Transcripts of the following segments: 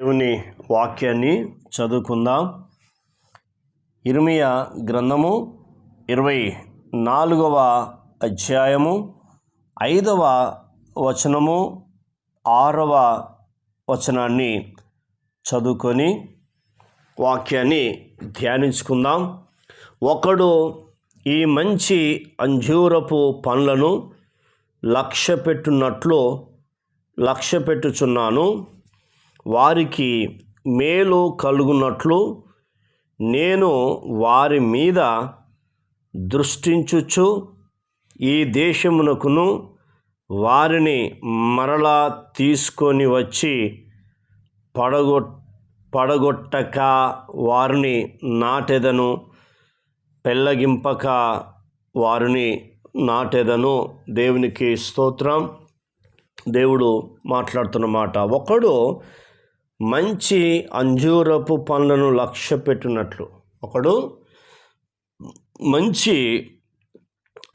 దేవుని వాక్యాన్ని చదువుకుందాం. ఇర్మియా గ్రంథము ఇరవై నాలుగవ అధ్యాయము ఐదవ వచనము ఆరవ వచనాన్ని చదువుకొని వాక్యాన్ని ధ్యానించుకుందాం. ఒకడు ఈ మంచి అంజూరపు పండ్లను లక్ష్య పెట్టున్నట్లు లక్ష్య పెట్టుచున్నాను వారికి మేలు కలుగునట్లు నేను వారి మీద దృష్టించుచు ఈ దేశమునకును వారిని మరలా తీసుకొని వచ్చి పడగొ పడగొట్టక వారిని నాటెదను పెళ్ళగింపక వారిని నాటెదను. దేవునికి స్తోత్రం. దేవుడు మాట్లాడుతున్నమాట ఒకడు మంచి అంజూరపు పండ్లను లక్ష్య పెట్టినట్లు ఒకడు మంచి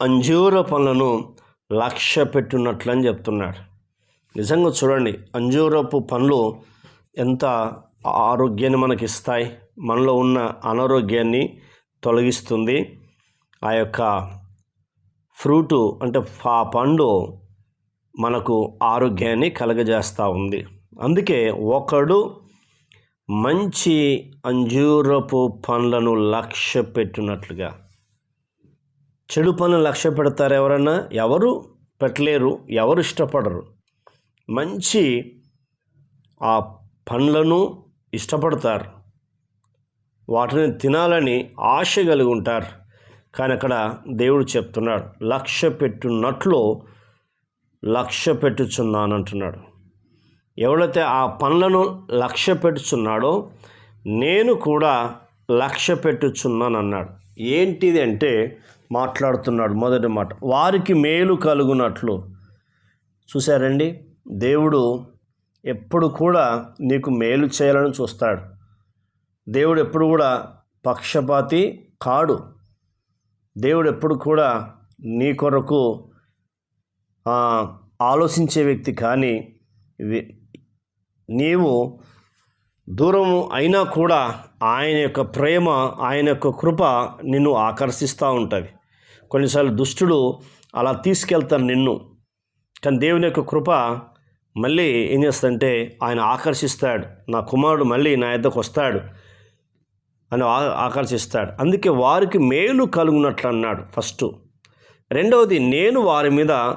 అంజూర పండ్లను లక్ష్య పెట్టినట్లు అని చెప్తున్నాడు. నిజంగా చూడండి అంజూరపు పండ్లు ఎంత ఆరోగ్యాన్ని మనకి ఇస్తాయి మనలో ఉన్న అనారోగ్యాన్ని తొలగిస్తుంది. ఆ యొక్క ఫ్రూటు అంటే ఆ పండు మనకు ఆరోగ్యాన్ని కలగజేస్తూ ఉంది. అందుకే ఒకడు మంచి అంజూరపు పండ్లను లక్ష్య పెట్టినట్లుగా. చెడు పనులు లక్ష్య పెడతారు ఎవరన్నా? ఎవరు పెట్టలేరు ఎవరు ఇష్టపడరు. మంచి ఆ పండ్లను ఇష్టపడతారు. వాటిని తినాలని ఆశ కలిగి ఉంటారు. కానీ అక్కడ దేవుడు చెప్తున్నాడు లక్ష్య పెట్టున్నట్లు లక్ష్య పెట్టుచున్నాను అంటున్నాడు ఎవడైతే ఆ పనులను లక్ష్య పెట్టుచున్నాడో నేను కూడా లక్ష్య పెట్టుచున్నాను అన్నాడు ఏంటిది అంటే మాట్లాడుతున్నాడు మొదటి మాట. వారికి మేలు కలుగునట్లు. చూశారండి? దేవుడు ఎప్పుడు కూడా నీకు మేలు చేయాలని చూస్తాడు. దేవుడు ఎప్పుడు కూడా పక్షపాతి కాడు. దేవుడు ఎప్పుడు కూడా నీ కొరకు ఆలోచించే వ్యక్తి కానీ నీవు దూరము అయినా కూడా ఆయన యొక్క ప్రేమ ఆయన యొక్క కృప నిన్ను ఆకర్షిస్తూ ఉంటుంది. కొన్నిసార్లు దుష్టుడు అలా తీసుకెళ్తాను నిన్ను. కానీ దేవుని యొక్క కృప మళ్ళీ ఏం చేస్తుందంటే ఆయన ఆకర్షిస్తాడు. నా కుమారుడు మళ్ళీ నా యొద్దకు వస్తాడు అని ఆకర్షిస్తాడు. అందుకే వారికి మేలు కలుగునట్లు అన్నాడు ఫస్ట్. రెండవది నేను వారి మీద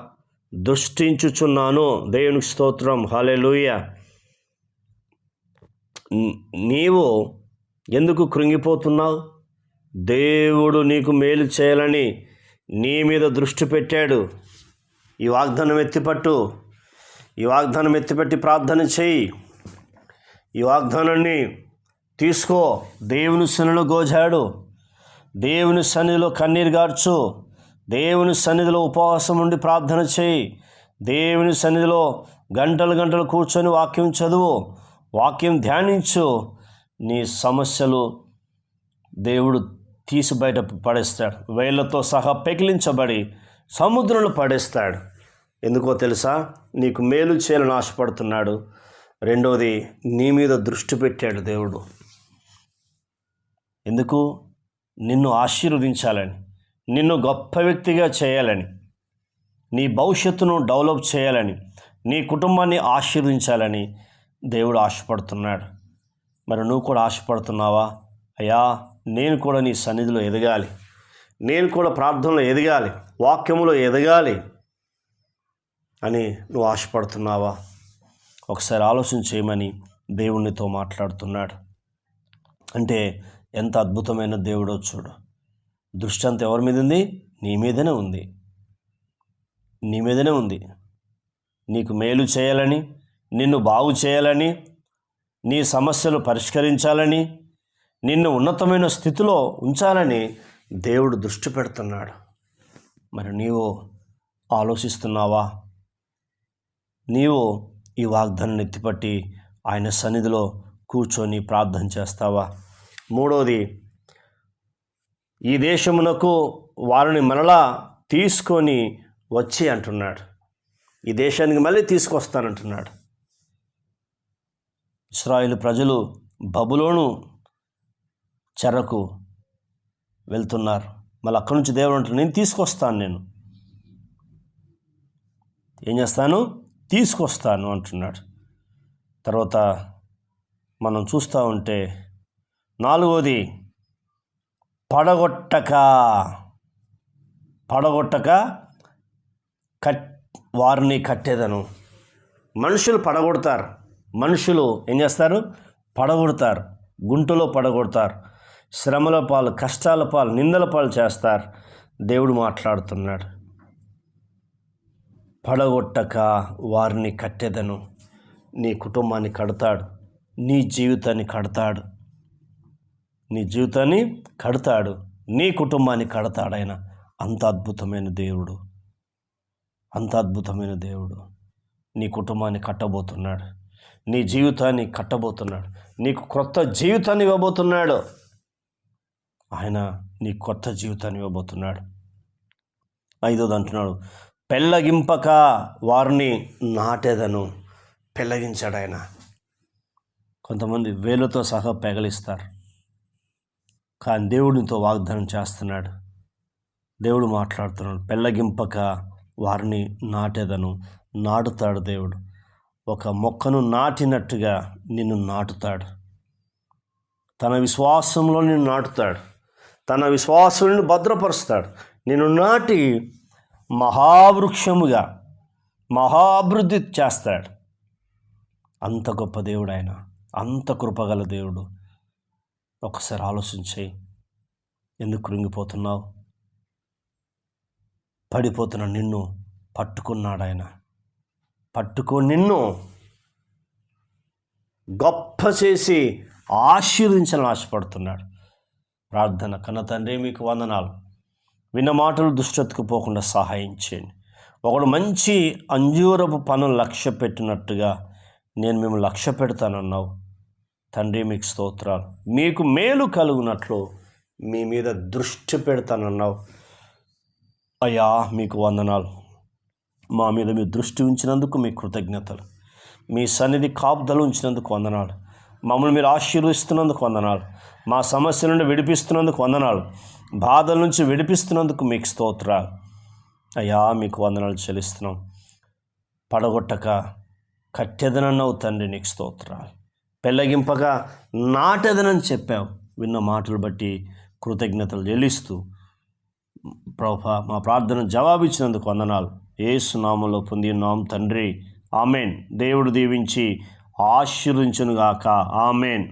దృష్టించుచున్నాను. దేవునికి స్తోత్రం. హాలే న్- నీవు ఎందుకు కృంగిపోతున్నావు? దేవుడు నీకు మేలు చేయాలని నీ మీద దృష్టి పెట్టాడు. ఈ వాగ్దానం ఎత్తిపట్టు. ఈ వాగ్దానం ఎత్తిపెట్టి ప్రార్థన చేయి. ఈ వాగ్దానాన్ని తీసుకో. దేవుని శనిలో గోజాడు. దేవుని సన్నిధిలో కన్నీరు గార్చు. దేవుని సన్నిధిలో ఉపవాసం ఉండి ప్రార్థన చేయి. దేవుని సన్నిధిలో గంటలు గంటలు కూర్చొని వాక్యం చదువు. వాక్యం ధ్యానించు. నీ సమస్యలు దేవుడు తీసి బయట పడేస్తాడు. వేళ్ళతో సహా పెకిలించబడి సముద్రంలో పడేస్తాడు. ఎందుకో తెలుసా? నీకు మేలు చేయాలని ఆశపడుతున్నాడు. రెండవది నీ మీద దృష్టి పెట్టాడు దేవుడు. ఎందుకు? నిన్ను ఆశీర్వదించాలని నిన్ను గొప్ప వ్యక్తిగా చేయాలని నీ భవిష్యత్తును డెవలప్ చేయాలని నీ కుటుంబాన్ని ఆశీర్వదించాలని దేవుడు ఆశపడుతున్నాడు. మరి నువ్వు కూడా ఆశపడుతున్నావా? అయ్యా నేను కూడా నీ సన్నిధిలో ఎదగాలి. నేను కూడా ప్రార్థనలో ఎదగాలి. వాక్యములో ఎదగాలి అని నువ్వు ఆశపడుతున్నావా? ఒకసారి ఆలోచన చేయమని దేవునితో మాట్లాడుతున్నాడు. అంటే ఎంత అద్భుతమైన దేవుడో చూడు. దృష్టి ఎవరి మీద ఉంది? నీ మీదనే ఉంది. నీ మీదనే ఉంది. నీకు మేలు చేయాలని నిన్ను బాగు చేయాలని నీ సమస్యలు పరిష్కరించాలని నిన్ను ఉన్నతమైన స్థితిలో ఉంచాలని దేవుడు దృష్టి పెడుతున్నాడు. మరి నీవు ఆలోచిస్తున్నావా? నీవు ఈ వాగ్దానం ఎత్తిపట్టి ఆయన సన్నిధిలో కూర్చొని ప్రార్థన చేస్తావా? మూడోది ఈ దేశమునకు వారిని మరలా తీసుకొని వచ్చి అంటున్నాడు. ఈ దేశానికి మళ్ళీ తీసుకొస్తానంటున్నాడు. ఇస్రాయేల్ ప్రజలు బబులోను చెరకు వెళ్తున్నారు. మళ్ళీ అక్కడి నుంచి దేవుడు అంటారు నేను తీసుకొస్తాను నేను. ఏం చేస్తాను? తీసుకొస్తాను అంటున్నాడు. తర్వాత మనం చూస్తూ ఉంటే నాలుగోది పడగొట్టక పడగొట్టక కట్ వారిని కట్టేదను. మనుషులు పడగొడతారు. మనుషులు ఏం చేస్తారు? పడగొడతారు. గుంటలో పడగొడతారు. శ్రమల పాలు కష్టాల పాలు నిందల పాలు చేస్తారు. దేవుడు మాట్లాడుతున్నాడు. పడగొట్టక వారిని కట్టెదను. నీ కుటుంబాన్ని కడతాడు. నీ జీవితాన్ని కడతాడు. నీ జీవితాన్ని కడతాడు. నీ కుటుంబాన్ని కడతాడు ఆయన. అంత అద్భుతమైన దేవుడు. అంత అద్భుతమైన దేవుడు. నీ కుటుంబాన్ని కట్టబోతున్నాడు. నీ జీవితాన్ని కట్టబోతున్నాడు. నీకు క్రొత్త జీవితాన్ని ఇవ్వబోతున్నాడు. ఆయన నీ కొత్త జీవితాన్ని ఇవ్వబోతున్నాడు. ఐదోది అంటున్నాడు పెళ్ళగింపక వారిని నాటేదను పెళ్ళగించాడు ఆయన. కొంతమంది వేలుతో సహా పెగలిస్తారు. కానీ దేవుడితో వాగ్దానం చేస్తున్నాడు. దేవుడు మాట్లాడుతున్నాడు పెళ్ళగింపక వారిని నాటేదను నాటుతాడు దేవుడు. ఒక మొక్కను నాటినట్టుగా నిన్ను నాటుతాడు. తన విశ్వాసంలో నిన్ను నాటుతాడు. తన విశ్వాసులను భద్రపరుస్తాడు. నిన్ను నాటి మహావృక్షముగా మహాభివృద్ధి చేస్తాడు. అంత గొప్ప దేవుడు ఆయన. అంత కృపగల దేవుడు. ఒకసారి ఆలోచించేయి ఎందుకు కృంగిపోతున్నావు? పడిపోతున్న నిన్ను పట్టుకున్నాడు ఆయన. పట్టుకొని నిన్ను. గొప్ప చేసి ఆశీర్వించాలని ఆశపడుతున్నాడు. ప్రార్థన కన్న తండ్రి మీకు వందనాలు. విన్న మాటలు దుష్టతకు పోకుండా సహాయం చేయండి. ఒకడు మంచి అంజూరపు పనులు లక్ష్య పెట్టినట్టుగా నేను మేము లక్ష్య పెడతానన్నావు. తండ్రి మీకు స్తోత్రాలు. మీకు మేలు కలుగునట్లు మీ మీద దృష్టి పెడతానన్నావు. అయ్యా మీకు వందనాలు. మా మీద మీ దృష్టి ఉంచినందుకు మీ కృతజ్ఞతలు. మీ సన్నిధి కాపుదలు ఉంచినందుకు వందనాలు. మమ్మల్ని మీరు ఆశీర్వదిస్తున్నందుకు వందనాలు. మా సమస్య నుండి విడిపిస్తున్నందుకు వందనాలు. బాధల నుంచి విడిపిస్తున్నందుకు మీకు స్తోత్రాలు. అయ్యా మీకు వందనాలు చెల్లిస్తున్నాం. పడగొట్టక కట్టెదనన్నావు తండ్రి నీకు స్తోత్రాలు. పెళ్ళగింపగా నాటెదనని చెప్పావు. విన్న మాటలు బట్టి కృతజ్ఞతలు చెల్లిస్తూ ప్రభా మా ప్రార్థన జవాబిచ్చినందుకు వందనాలు. ఏసునామంలో పొంది ఉన్నాం తండ్రి. ఆమెన్. దేవుడు దీవించి ఆశీర్వించునుగాక ఆమెన్.